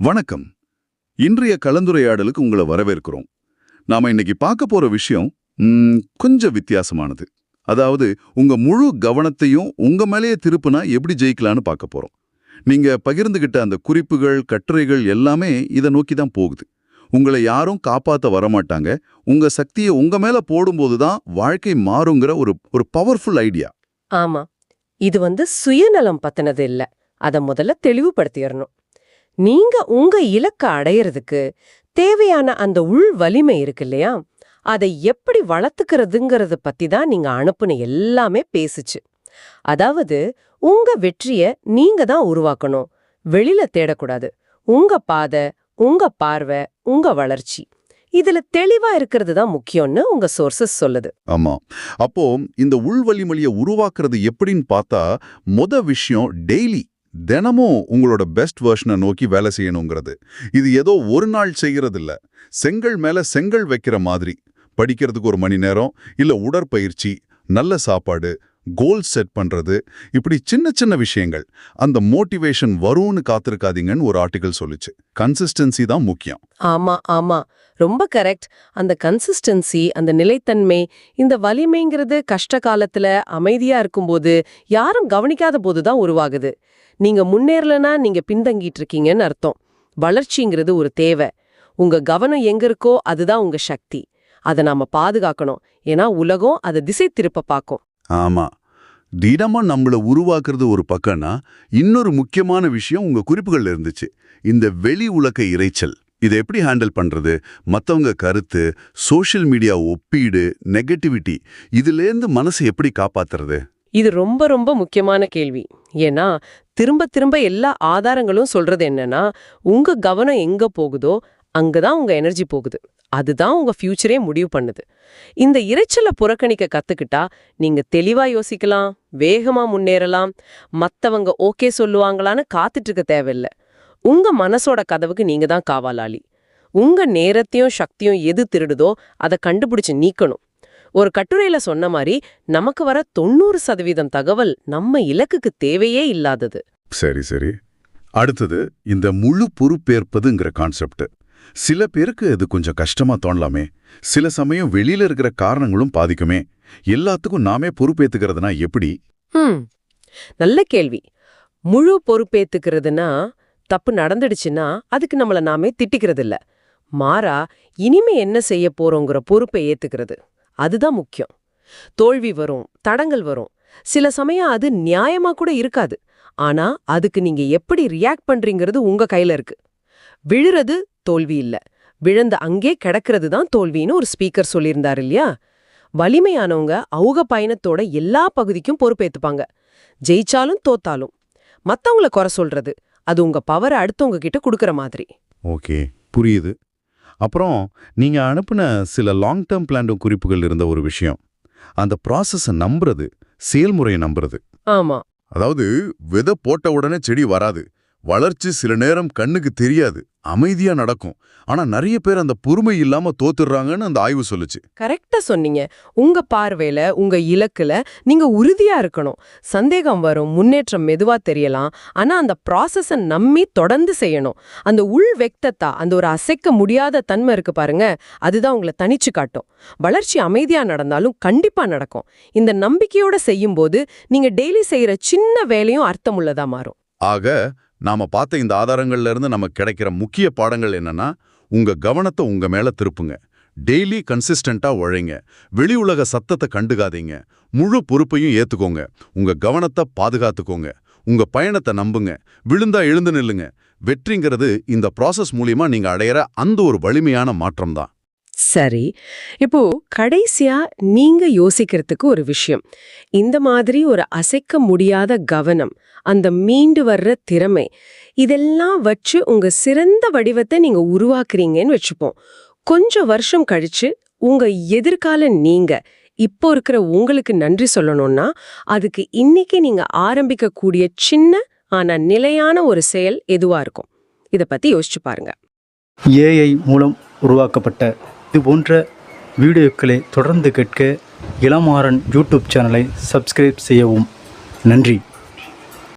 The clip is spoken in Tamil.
வணக்கம். இன்றைய கலந்துரையாடலுக்கு உங்களை வரவேற்கிறோம். நாம இன்னைக்கு பார்க்க போற விஷயம் கொஞ்சம் வித்தியாசமானது. அதாவது உங்க முழு கவனத்தையும் உங்க மேலேயே திருப்புனா எப்படி ஜெயிக்கலான்னு பார்க்க போறோம். நீங்க பகிர்ந்துகிட்ட அந்த குறிப்புகள் கட்டுரைகள் எல்லாமே இதை நோக்கி தான் போகுது. உங்களை யாரும் காப்பாத்த வரமாட்டாங்க. உங்க சக்தியை உங்க மேல போடும்போது தான் வாழ்க்கை மாறுங்கிற ஒரு ஒரு பவர்ஃபுல் ஐடியா ஆமா. இது வந்து சுயநலம் பத்தினது இல்ல. அத முதல்ல தெளிவுபடுத்திடணும் நீங்க உங்க இலக்க அடையறதுக்கு தேவையான அந்த உள் வலிமை இருக்கு இல்லையா? அதை எப்படி வளர்த்துக்கிறதுங்கிறத பத்தி தான் நீங்க அனுப்புன எல்லாமே பேசுச்சு. அதாவது உங்க வெற்றிய நீங்க தான் உருவாக்கணும். வெளியில தேடக்கூடாது. உங்க பாதை உங்க பார்வை உங்க வளர்ச்சி. இதுல தெளிவா இருக்கிறது தான் முக்கியம்னு உங்க சோர்சஸ் சொல்லுது. ஆமா. அப்போ இந்த உள்வழிமொழியை உருவாக்குறது எப்படின்னு பார்த்தா மொத விஷயம் டெய்லி தினமும் உங்களோட பெஸ்ட் வேர்ஷனை நோக்கி வேலை செய்யணுங்கிறது. இது ஏதோ ஒரு நாள் செய்யறது இல்ல செங்கல் மேல செங்கல் வைக்கிற மாதிரி. படிக்கிறதுக்கு ஒரு மணி நேரம் இல்ல உடற்பயிற்சி நல்ல சாப்பாடு கோல் செட் பண்றது இப்படி சின்ன சின்ன விஷயங்கள். அந்த மோட்டிவேஷன் வரும்னு காத்திருக்காதீங்கன்னு ஒரு ஆர்டிகல் சொல்லுச்சு. கன்சிஸ்டன்சி தான் முக்கியம். ஆமா ஆமா. ரொம்ப கரெக்ட் அந்த கன்சிஸ்டன்சி அந்த நிலைத்தன்மை இந்த வலிமைங்கிறது கஷ்ட காலத்துல அமைதியா இருக்கும்போது யாரும் கவனிக்காத போது தான் உருவாகுது. நீங்க முன்னேறலனா நீங்க பின்தங்கிட்டு இருக்கீங்கன்னு அர்த்தம். வளர்ச்சிங்கிறது ஒரு தேவை. உங்க கவனம் எங்க இருக்கோ அதுதான் உங்க சக்தி. அதை நாம பாதுகாக்கணும். ஏன்னா உலகம் அதை திசை திருப்ப பார்க்கும். ஆமா. தினமும் நம்மள உருவாக்குறது ஒரு பக்கம்னா இன்னொரு முக்கியமான விஷயம் உங்கள் குறிப்புகள் இருந்துச்சு. இந்த வெளி உலக இரைச்சல். இதை எப்படி ஹேண்டில் பண்றது? மற்றவங்க கருத்து சோஷியல் மீடியா ஒப்பீடு நெகட்டிவிட்டி இதுலேருந்து மனசை எப்படி காப்பாத்துறது? இது ரொம்ப ரொம்ப முக்கியமான கேள்வி. ஏன்னா திரும்ப திரும்ப எல்லா ஆதாரங்களும் சொல்றது என்னன்னா உங்க கவனம் எங்க போகுதோ அங்கதான் உங்க எனர்ஜி போகுது. அதுதான் உங்க ஃப்யூச்சரே முடிவு பண்ணுது. இந்த இறைச்சலை புறக்கணிக்க கத்துக்கிட்டா நீங்க தெளிவா யோசிக்கலாம் வேகமா முன்னேறலாம் மத்தவங்க ஓகே சொல்லுவாங்களான்னு காத்துட்டு இருக்க தேவையில்ல. உங்க மனசோட கதவுக்கு நீங்க தான் காவாலாளி. உங்க நேரத்தையும் சக்தியும் எது திருடுதோ அதை கண்டுபிடிச்சு நீக்கணும். ஒரு கட்டுரையில சொன்ன மாதிரி நமக்கு வர தொண்ணூறு சதவீதம் தகவல் நம்ம இலக்குக்கு தேவையே இல்லாதது. சரி சரி. அடுத்தது இந்த முழு பொறுப்பேற்பதுங்கிற கான்செப்ட் சில பேருக்கு அது கொஞ்சம் கஷ்டமா தோணலாமே. சில சமயம் வெளியில இருக்கிற காரணங்களும் பாதிக்குமே. எல்லாத்துக்கும் நாமே பொறுப்பேத்துக்கிறதுனா எப்படி? நல்ல கேள்வி. முழு பொறுப்பேத்துக்கிறதுனா தப்பு நடந்துடுச்சுன்னா அதுக்கு நம்மள நாமே திட்டிக்கிறது இல்ல மாறா இனிமே என்ன செய்ய போறோங்கிற பொறுப்பை ஏத்துக்கிறது. அதுதான் முக்கியம். தோல்வி வரும் தடங்கள் வரும். சில சமயம் அது நியாயமா கூட இருக்காது. ஆனா அதுக்கு நீங்க எப்படி ரியாக்ட் பண்றீங்கிறது உங்க கையில இருக்கு. விழுறது தோல்வி இல்ல. விழுந்த அங்கே கிடக்கிறது தான் தோல்வின்னு ஒரு ஸ்பீக்கர் சொல்லியிருந்தார் இல்லையா? வலிமையானவங்க அவங்க பயணத்தோட எல்லா பகுதிக்கும் பொறுப்பேத்துப்பாங்க. ஜெயிச்சாலும் தோத்தாலும். மத்தவங்கள குறை சொல்றது அது உங்க பவரை அடுத்தவங்க கிட்ட கொடுக்கற மாதிரி. ஓகே புரியுது. அப்புறம் நீங்க அனுப்புன சில லாங் டேர்ம் பிளான் குறிப்புகள் இருந்த ஒரு விஷயம். அந்த ப்ராசஸை நம்புறது செயல்முறையை நம்புறது. ஆமா. அதாவது விதை போட்ட உடனே செடி வராது. வளர்ச்சி சில நேரம் கண்ணுக்கு தெரியாது. அமைதியா நடக்கும். ஆனா நிறைய பேர் அந்த பொறுமை இல்லாம தோத்துடுறாங்கன்னு அந்த ஆய்வு சொல்லுச்சு. கரெக்டா சொன்னீங்க. உங்க பார்வையில உங்க இலக்குல நீங்க உறுதியா இருக்கணும். சந்தேகம் வரும் முன்னேற்றம் மெதுவா தெரியலாம். ஆனா அந்த ப்ராசஸ நம்பி தொடர்ந்து செய்யணும். அந்த உள் வெக்தத்தா அந்த ஒரு அசைக்க முடியாத தன்மை இருக்கு பாருங்க அதுதான் உங்களை தனிச்சு காட்டும். வளர்ச்சி அமைதியா நடந்தாலும் கண்டிப்பா நடக்கும். இந்த நம்பிக்கையோட செய்யும்போது நீங்க டெய்லி செய்யற சின்ன வேலையும் அர்த்தமுள்ளதா மாறும். ஆக நாம பார்த்த இந்த ஆதாரங்கள்ல இருந்து நமக்கு கிடைக்கிற முக்கிய பாடங்கள் என்னன்னா உங்க கவனத்தை உங்க மேல திருப்புங்க. டெய்லி கன்சிஸ்டண்டா உழைங்க. வெளி உலக சத்தத்தை கண்டுக்காதீங்க முழு பொறுப்பையும் ஏத்துக்கோங்க. உங்க கவனத்தை பாதுகாத்துக்கோங்க. உங்க பயணத்தை நம்புங்க. விழுந்தா எழுந்து நில்லுங்க. வெற்றிங்கிறது இந்த ப்ராசஸ் மூலியமா நீங்க அடையிற அந்த ஒரு வலிமையான மாற்றம் தான் சரி இப்போ கடைசியா நீங்க யோசிக்கிறதுக்கு ஒரு விஷயம். இந்த மாதிரி ஒரு அசைக்க முடியாத கவனம் அந்த மீண்டு வர்ற திறமை இதெல்லாம் வச்சு உங்க சிறந்த வடிவத்தை நீங்க உருவாக்குறீங்கன்னு வச்சுப்போம். கொஞ்சம் வருஷம் கழிச்சு உங்க எதிர்கால நீங்க இப்போ இருக்கிற உங்களுக்கு நன்றி சொல்லணும்னா அதுக்கு இன்னைக்கு நீங்க ஆரம்பிக்கக்கூடிய சின்ன ஆனா நிலையான ஒரு செயல் எதுவா இருக்கும்? இதை பத்தி யோசிச்சு பாருங்க. ஏஐ மூலம் உருவாக்கப்பட்ட இது போன்ற வீடியோக்களை தொடர்ந்து கேட்க இளமாறன் யூடியூப் சேனலை சப்ஸ்கிரைப் செய்யவும். நன்றி.